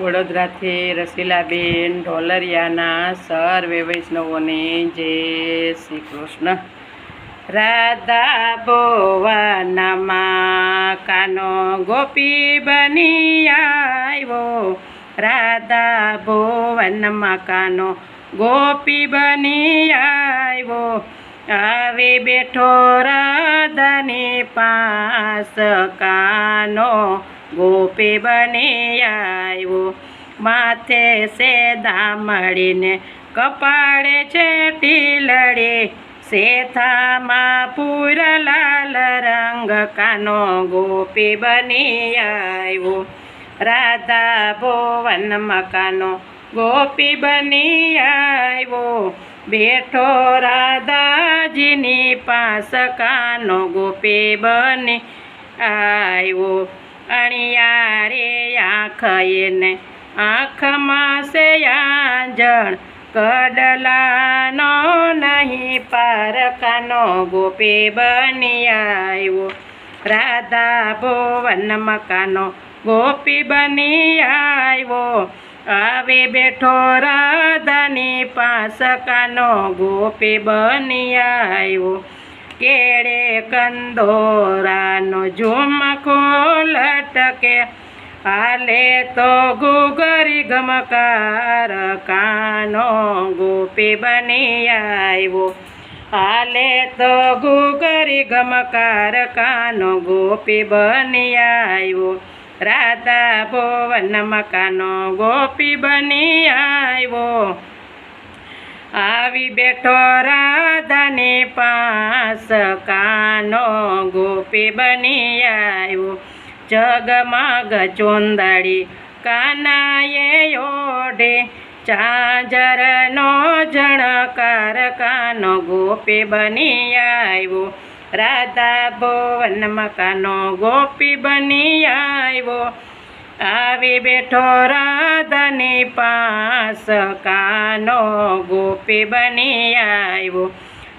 વડોદરાથી રસીલાબેન, ઢોલરિયાના સર્વે વૈષ્ણવોને જય શ્રી કૃષ્ણ. રાધા ભુવનમાં કાનો ગોપી બની આવ્યો. રાધા ભુવનમાં કાનો ગોપી બની આવ્યો. આવે બેઠો રાધની પાસ કાનો ગોપી બની આવ્યો માથે સે મળીને કપાળે છે ટીલડી શેથામાં પૂર લાલ રંગ કાનો ગોપી બની આવ્યો રાધા ભુવન મકાનો ગોપી બની આવ્યો બેઠો રાધાજીની પાસ કાનો ગોપી બની આવ્યો. અણિયા રે આંખ એને આંખમાં સે આંજણ, કડલાનો નહીં, પારકાનો ગોપી બની આવ્યો. રાધા ભુવન મકાનો ગોપી બની આવ્યો. આવે બેઠો રાધાની પાસ કાનો ગોપી બની આવ્યો. કેળે કંદોરાનો ઝુમખો લટકે. હાલે તો ગુગરી ગમકાર કાનો ગોપી બની આવ્યો. હાલે તો ગુગરી ગમકાર કાનો ગોપી બની આવ્યો. રાધા ભુવન મકાનો ગોપી બની આવ્યો. આવી બેઠો રાધાની પાસ કાનો ગોપી બની આવ્યો. જગમગ ચોંદડી કાનાએ ઓઢે. ચાંજરનો જણકાર કાનો ગોપી બની આવ્યો. રાધા ભુવન મકાનો ગોપી બની આવ્યો. આવી બેઠો રાધાની પાસ કાનો ગોપી બની આવ્યો.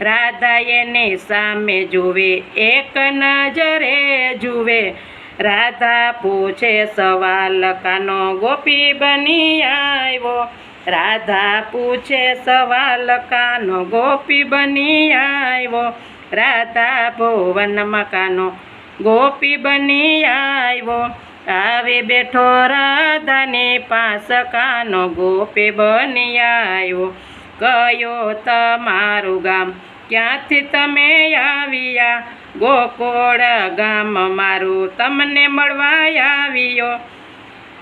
રાધા એની સામે જુએ, એક નજરે જુએ. રાધા પૂછે, સવાલ કાનો ગોપી બની આવ્યો? રાધા પૂછે, સવાલ કાનો ગોપી બની આવ્યો? રાધા ભુવન મકાનો ગોપી બની આવ્યો. આવે બેઠો રાધાની પાસ કાનો ગોપી બની આવ્યો કયો તમારું ગામ? ક્યાંથી તમે આવ્યા? ગોકોળ ગામ મારું તમને મળવા આવ્યો.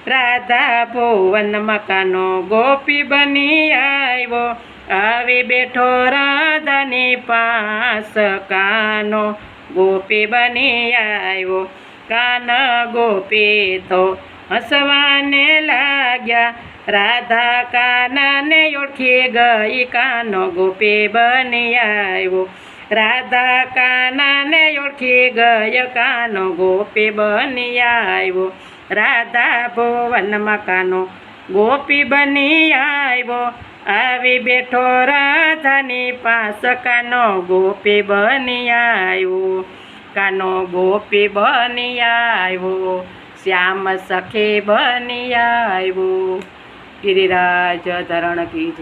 રાધા ભુવન મકાનો ગોપી બની આવ્યો આવી બેઠો રાધાની પાસ કાનો ગોપી બની આવ્યો કાન ગોપી તો હસવાને લાગ્યા. રાધા કાનાને ઓળખી ગઈ કાનો ગોપી બની આવ્યો. રાધા કાનાને ઓળખી ગયો કાનો ગોપી બની આવ્યો. રાધા ભુવનમાં મકાનો ગોપી બની આવ્યો. આવી બેઠો રાધાની પાસ કાનો ગોપી બની આવ્યો. કાનો ગોપી બની આવ્યો શ્યામ સખી બની આવ્યો ગિરિરાજ ધરણ કી જય.